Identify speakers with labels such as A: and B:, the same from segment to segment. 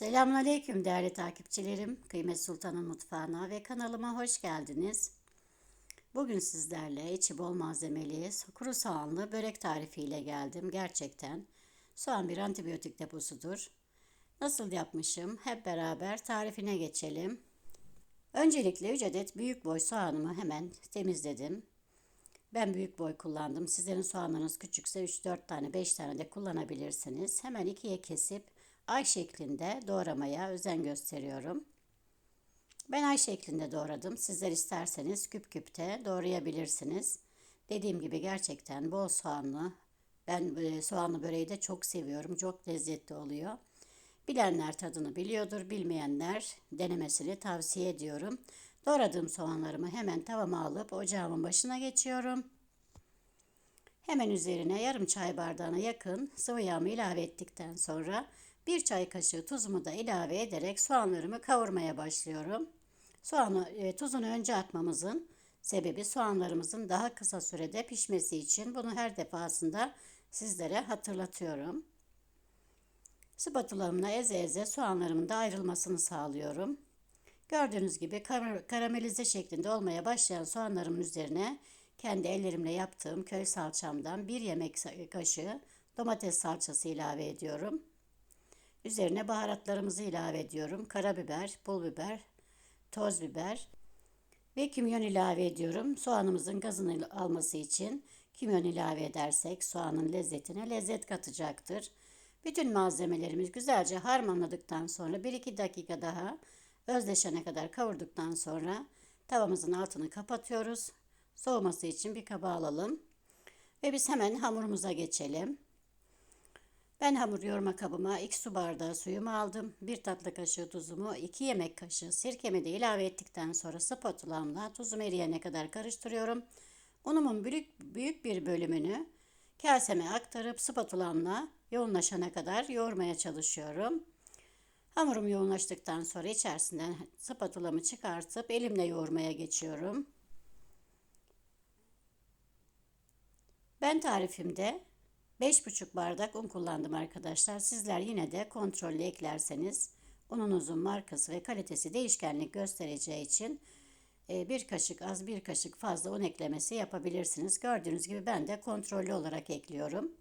A: Selamünaleyküm değerli takipçilerim. Kıymet Sultan'ın mutfağına ve kanalıma hoş geldiniz. Bugün sizlerle içi bol malzemeli kuru soğanlı börek tarifiyle geldim. Gerçekten soğan bir antibiyotik deposudur. Nasıl yapmışım? Hep beraber tarifine geçelim. Öncelikle 3 adet büyük boy soğanımı hemen temizledim. Ben büyük boy kullandım. Sizlerin soğanlarınız küçükse 3-4 tane 5 tane de kullanabilirsiniz. Hemen ikiye kesip ay şeklinde doğramaya özen gösteriyorum. Ben ay şeklinde doğradım. Sizler isterseniz küp küp de doğrayabilirsiniz. Dediğim gibi gerçekten bol soğanlı. Ben e, soğanlı böreği de çok seviyorum. Çok lezzetli oluyor. Bilenler tadını biliyordur. Bilmeyenler denemesini tavsiye ediyorum. Doğradığım soğanlarımı hemen tavama alıp ocağımın başına geçiyorum. Hemen üzerine yarım çay bardağına yakın sıvı yağımı ilave ettikten sonra bir çay kaşığı tuzumu da ilave ederek soğanlarımı kavurmaya başlıyorum. Soğanı, e, tuzunu önce atmamızın sebebi soğanlarımızın daha kısa sürede pişmesi için bunu her defasında sizlere hatırlatıyorum. Spatulamla eze eze soğanlarımın da ayrılmasını sağlıyorum. Gördüğünüz gibi kar karamelize şeklinde olmaya başlayan soğanlarımın üzerine kendi ellerimle yaptığım köy salçamdan bir yemek kaşığı domates salçası ilave ediyorum. Üzerine baharatlarımızı ilave ediyorum. Karabiber, pul biber, toz biber ve kimyon ilave ediyorum. Soğanımızın gazını alması için kimyon ilave edersek soğanın lezzetine lezzet katacaktır. Bütün malzemelerimiz güzelce harmanladıktan sonra 1-2 dakika daha özleşene kadar kavurduktan sonra tavamızın altını kapatıyoruz. Soğuması için bir kaba alalım. Ve biz hemen hamurumuza geçelim. Ben hamur yoğurma kabıma 2 su bardağı suyumu aldım. 1 tatlı kaşığı tuzumu, 2 yemek kaşığı sirkemi de ilave ettikten sonra spatulamla tuzum eriyene kadar karıştırıyorum. Unumun büyük, büyük bir bölümünü kaseme aktarıp spatulamla yoğunlaşana kadar yoğurmaya çalışıyorum. Hamurum yoğunlaştıktan sonra içerisinden spatulamı çıkartıp elimle yoğurmaya geçiyorum. Ben tarifimde 5,5 bardak un kullandım arkadaşlar. Sizler yine de kontrollü eklerseniz ununuzun markası ve kalitesi değişkenlik göstereceği için e, bir kaşık az bir kaşık fazla un eklemesi yapabilirsiniz. Gördüğünüz gibi ben de kontrollü olarak ekliyorum.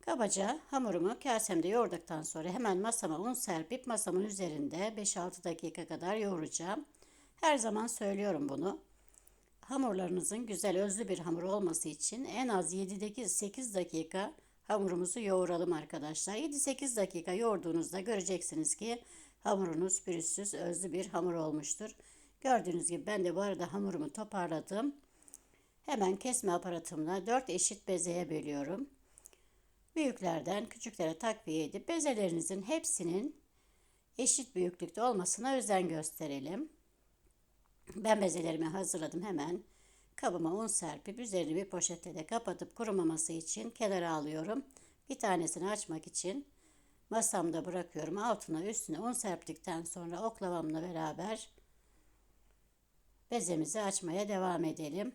A: Kabaca hamurumu kasemde yoğurduktan sonra hemen masama un serpip masamın üzerinde 5-6 dakika kadar yoğuracağım. Her zaman söylüyorum bunu hamurlarınızın güzel özlü bir hamur olması için en az 7-8 dakika hamurumuzu yoğuralım arkadaşlar. 7-8 dakika yoğurduğunuzda göreceksiniz ki hamurunuz pürüzsüz özlü bir hamur olmuştur. Gördüğünüz gibi ben de bu arada hamurumu toparladım. Hemen kesme aparatımla 4 eşit bezeye bölüyorum. Büyüklerden küçüklere takviye edip bezelerinizin hepsinin eşit büyüklükte olmasına özen gösterelim. Ben bezelerimi hazırladım hemen. Kabıma un serpip üzerini bir poşetle de kapatıp kurumaması için kenara alıyorum. Bir tanesini açmak için masamda bırakıyorum. Altına üstüne un serptikten sonra oklavamla beraber bezemizi açmaya devam edelim.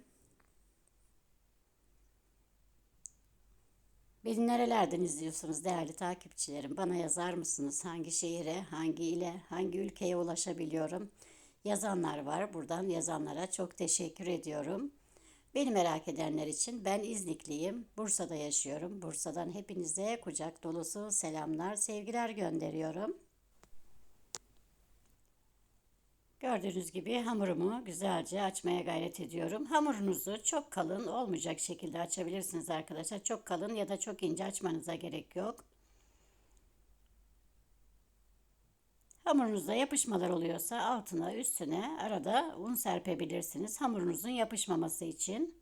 A: Beni nerelerden izliyorsunuz değerli takipçilerim? Bana yazar mısınız? Hangi şehire, hangi ile, hangi ülkeye ulaşabiliyorum? Yazanlar var. Buradan yazanlara çok teşekkür ediyorum. Beni merak edenler için ben İznikliyim. Bursa'da yaşıyorum. Bursa'dan hepinize kucak dolusu selamlar, sevgiler gönderiyorum. Gördüğünüz gibi hamurumu güzelce açmaya gayret ediyorum. Hamurunuzu çok kalın olmayacak şekilde açabilirsiniz arkadaşlar. Çok kalın ya da çok ince açmanıza gerek yok. Hamurunuzda yapışmalar oluyorsa altına üstüne arada un serpebilirsiniz. Hamurunuzun yapışmaması için.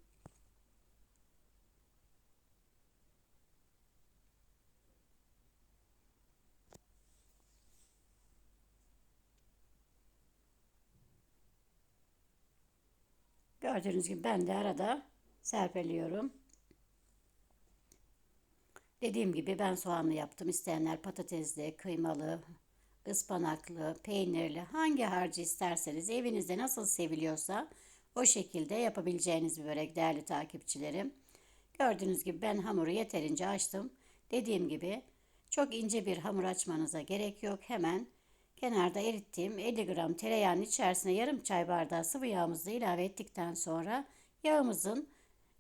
A: Gördüğünüz gibi ben de arada serpeliyorum. Dediğim gibi ben soğanlı yaptım. İsteyenler patatesli, kıymalı, ıspanaklı, peynirli hangi harcı isterseniz evinizde nasıl seviliyorsa o şekilde yapabileceğiniz bir börek değerli takipçilerim. Gördüğünüz gibi ben hamuru yeterince açtım. Dediğim gibi Çok ince bir hamur açmanıza gerek yok. Hemen kenarda erittiğim 50 gram tereyağının içerisine yarım çay bardağı sıvı yağımızı ilave ettikten sonra yağımızın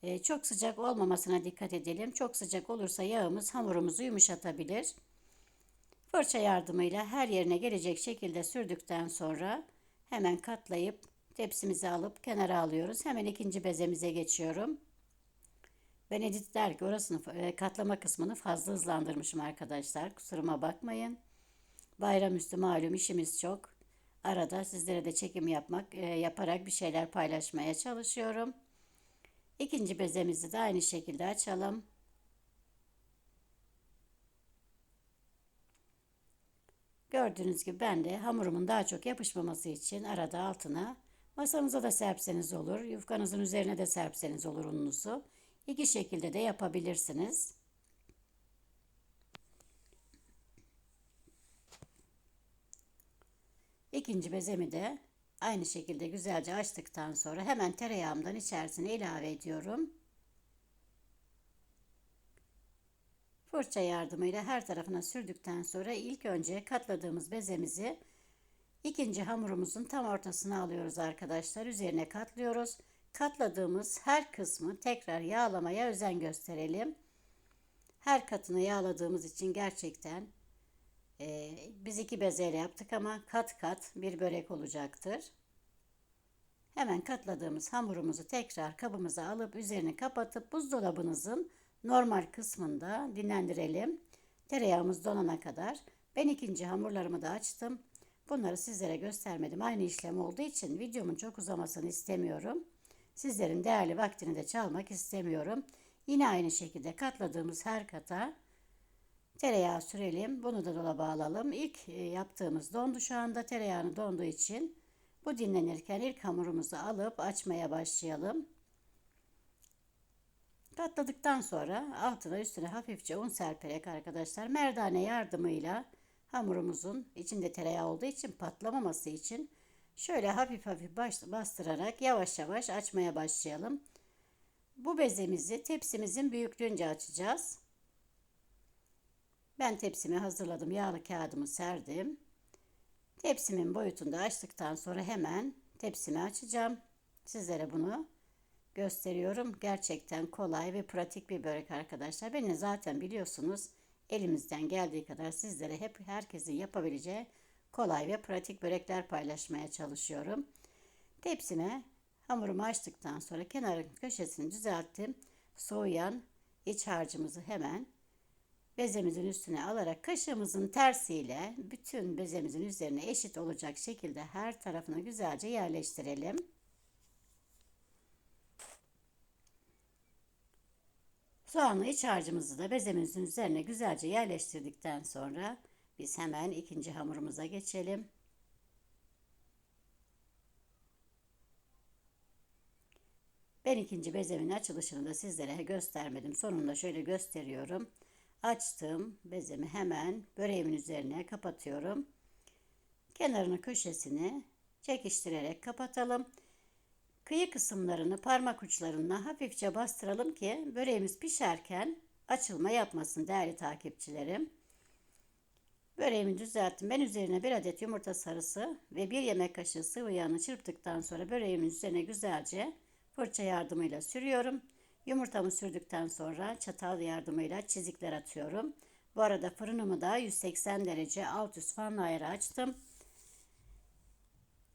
A: e, çok sıcak olmamasına dikkat edelim. Çok sıcak olursa yağımız hamurumuzu yumuşatabilir. Fırça yardımıyla her yerine gelecek şekilde sürdükten sonra hemen katlayıp tepsimizi alıp kenara alıyoruz. Hemen ikinci bezemize geçiyorum. Ben edit der ki orasını e, katlama kısmını fazla hızlandırmışım arkadaşlar. Kusuruma bakmayın. Bayramüstü malum işimiz çok. Arada sizlere de çekim yapmak, e, yaparak bir şeyler paylaşmaya çalışıyorum. İkinci bezemizi de aynı şekilde açalım. Gördüğünüz gibi ben de hamurumun daha çok yapışmaması için arada altına masanıza da serpseniz olur, yufkanızın üzerine de serpseniz olur ununuzu. İki şekilde de yapabilirsiniz. İkinci bezemi de aynı şekilde güzelce açtıktan sonra hemen tereyağımdan içerisine ilave ediyorum. Fırça yardımıyla her tarafına sürdükten sonra ilk önce katladığımız bezemizi ikinci hamurumuzun tam ortasına alıyoruz arkadaşlar. Üzerine katlıyoruz. Katladığımız her kısmı tekrar yağlamaya özen gösterelim. Her katını yağladığımız için gerçekten e, biz iki bezeyle yaptık ama kat kat bir börek olacaktır. Hemen katladığımız hamurumuzu tekrar kabımıza alıp üzerini kapatıp buzdolabınızın normal kısmında dinlendirelim. Tereyağımız donana kadar. Ben ikinci hamurlarımı da açtım. Bunları sizlere göstermedim. Aynı işlem olduğu için videomun çok uzamasını istemiyorum. Sizlerin değerli vaktini de çalmak istemiyorum. Yine aynı şekilde katladığımız her kata tereyağı sürelim. Bunu da dolaba alalım. İlk e, yaptığımız dondu şu anda. Tereyağını donduğu için bu dinlenirken ilk hamurumuzu alıp açmaya başlayalım. Katladıktan sonra altına üstüne hafifçe un serperek arkadaşlar merdane yardımıyla hamurumuzun içinde tereyağı olduğu için patlamaması için şöyle hafif hafif bastırarak yavaş yavaş açmaya başlayalım. Bu bezemizi tepsimizin büyüklüğünce açacağız. Ben tepsimi hazırladım. Yağlı kağıdımı serdim. Tepsimin boyutunu da açtıktan sonra hemen tepsimi açacağım. Sizlere bunu gösteriyorum. Gerçekten kolay ve pratik bir börek arkadaşlar. Beni zaten biliyorsunuz elimizden geldiği kadar sizlere hep herkesin yapabileceği kolay ve pratik börekler paylaşmaya çalışıyorum. Tepsime hamurumu açtıktan sonra kenarın köşesini düzelttim. Soğuyan iç harcımızı hemen bezemizin üstüne alarak kaşığımızın tersiyle bütün bezemizin üzerine eşit olacak şekilde her tarafını güzelce yerleştirelim. Soğanlı iç harcımızı da bezemizin üzerine güzelce yerleştirdikten sonra biz hemen ikinci hamurumuza geçelim. Ben ikinci bezemin açılışını da sizlere göstermedim. Sonunda şöyle gösteriyorum. Açtım bezemi hemen böreğimin üzerine kapatıyorum. Kenarını köşesini çekiştirerek kapatalım. Kıyı kısımlarını parmak uçlarına hafifçe bastıralım ki böreğimiz pişerken açılma yapmasın değerli takipçilerim. Böreğimi düzelttim. Ben üzerine bir adet yumurta sarısı ve bir yemek kaşığı sıvı yağını çırptıktan sonra böreğimin üzerine güzelce fırça yardımıyla sürüyorum. Yumurtamı sürdükten sonra çatal yardımıyla çizikler atıyorum. Bu arada fırınımı da 180 derece alt üst fan ayarı açtım.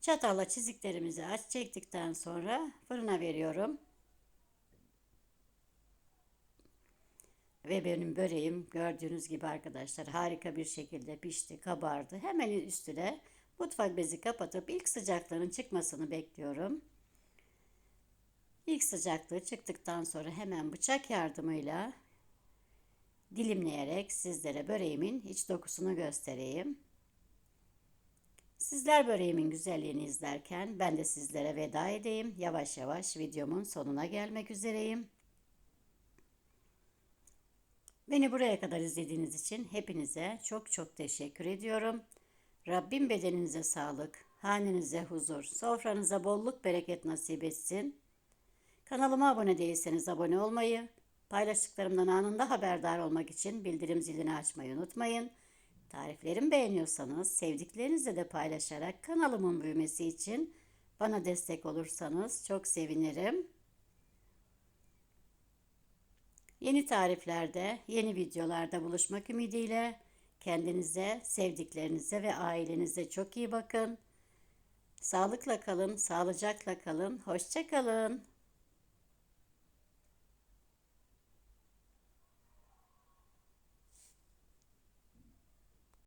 A: Çatalla çiziklerimizi aç çektikten sonra fırına veriyorum. Ve benim böreğim gördüğünüz gibi arkadaşlar harika bir şekilde pişti, kabardı. Hemen üstüne mutfak bezi kapatıp ilk sıcaklığının çıkmasını bekliyorum. İlk sıcaklığı çıktıktan sonra hemen bıçak yardımıyla dilimleyerek sizlere böreğimin iç dokusunu göstereyim. Sizler böreğimin güzelliğini izlerken ben de sizlere veda edeyim. Yavaş yavaş videomun sonuna gelmek üzereyim. Beni buraya kadar izlediğiniz için hepinize çok çok teşekkür ediyorum. Rabbim bedeninize sağlık, hanenize huzur, sofranıza bolluk bereket nasip etsin. Kanalıma abone değilseniz abone olmayı, Paylaştıklarımdan anında haberdar olmak için bildirim zilini açmayı unutmayın. Tariflerimi beğeniyorsanız sevdiklerinizle de paylaşarak kanalımın büyümesi için bana destek olursanız çok sevinirim. Yeni tariflerde, yeni videolarda buluşmak ümidiyle kendinize, sevdiklerinize ve ailenize çok iyi bakın. Sağlıkla kalın, sağlıcakla kalın, hoşça kalın.